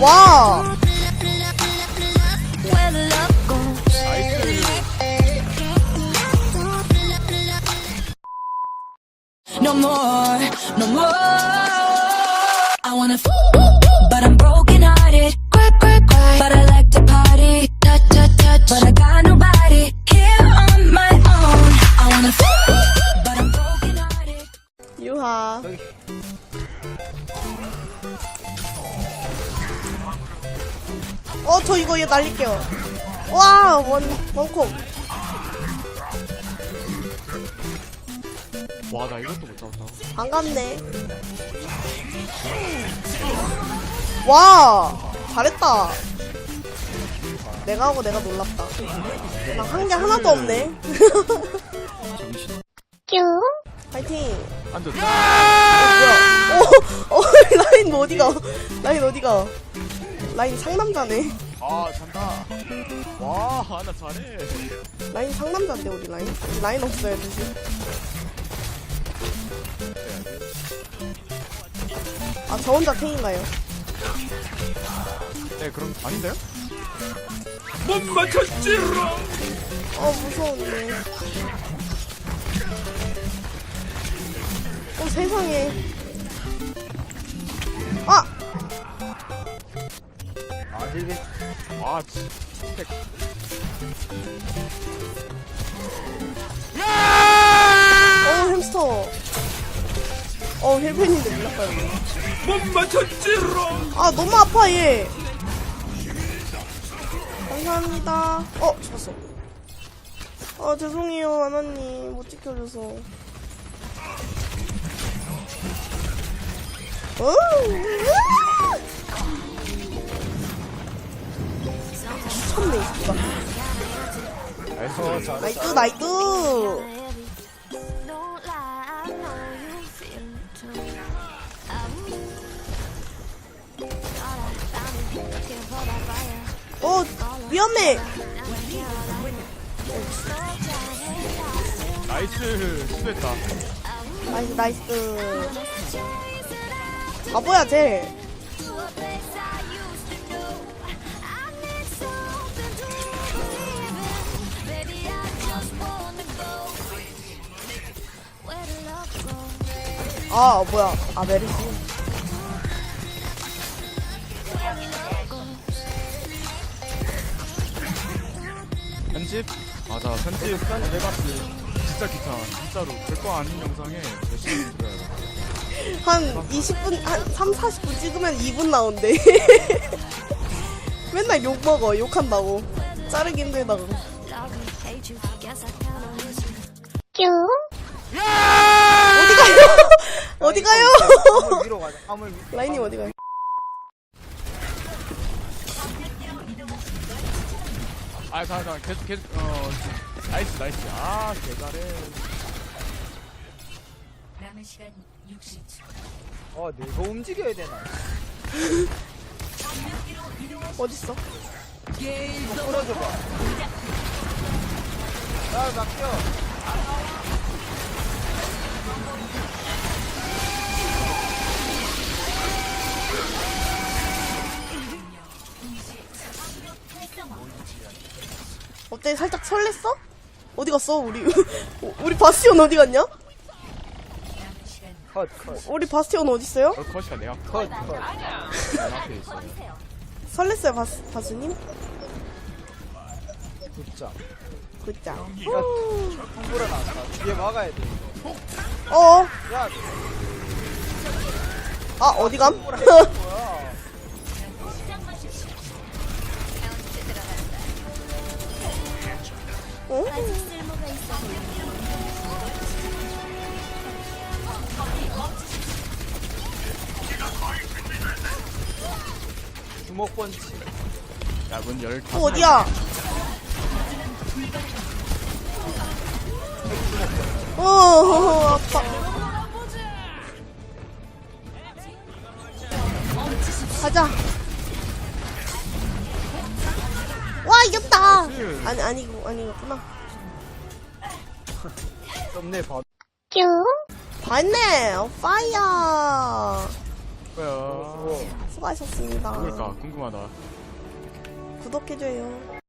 와! Where the love go? No more, no more. I wanna f, but I'm broken hearted. Cry, cry, cry. But I like to party. Touch, touch, touch. But I 어, 저 이거 얘 날릴게요. 와, 원, 원콤. 와 나 이것도 못 잡았다 반갑네. 와, 잘했다. 내가 하고 내가 놀랍다. 나 한 게 하나도 없네. 정신 파이팅. 앉았다 뭐야? 어, 어, 라인 어디가? 라인 어디가? 라인 상남자네. 아 잔다 와나 잘해 라인 상남자인데 우리 라인? 우리 라인 없어요 사실. 아저 혼자 탱인가요? 네 그럼 아닌데요? 어 무서운데. 어 세상에. 아와 진짜 어 햄스터. 어 힐팬인데 몰랐다 여기. 아 너무 아파 얘. 감사합니다. 어 죽었어. 아 죄송해요 아나님 못 지켜줘서. 미쳤네 이. 나이스 for that fire. 어 위험해. 나이스 수고했다 나이스 나이스. 바보야 쟤. Go? 아 뭐야 아 메르시. 편집? 맞아 편집 해봤지 진짜 귀찮아 진짜로 별거 아닌 영상에 열심히 찍어야 돼 한 20분, 한 3, 40분 찍으면 2분 나온대. 맨날 욕 먹어, 욕한다고. 자르기 힘들다고. You. 어디 가요? 어디 가요? 화물 위로 가자. 화물 위. 라인이 어디 가요? 아 잠깐 계속 계속 어 나이스 나이스 아 개잘해 어, 내가 움직여야 되나? 어딨어? 풀어줘봐. 야, 맡겨. 어때? 살짝 설렜어? 어디 갔어? 우리, 우리 바스티온 어디 갔냐? 컷, 컷. 우리 바스티온 어딨어요? 어 컷이야 내가 컷, 컷. 내 앞에 있어 설렜어요, 바스, 바스님? 굿자. 굿자. 홍보를 나왔다. 뒤에 막아야 돼. 어, 야, 아, 어디 감? 뭐야. 어? 주먹 번치. 야문 열 어, 어디야? 어, 어, 아파. 가자. 와, 이겼다. 아니, 아니고, 아니구나. 썸네 봐. 봤네. 파이어. 수고하셨습니다. 누굴까 궁금하다. 구독해줘요.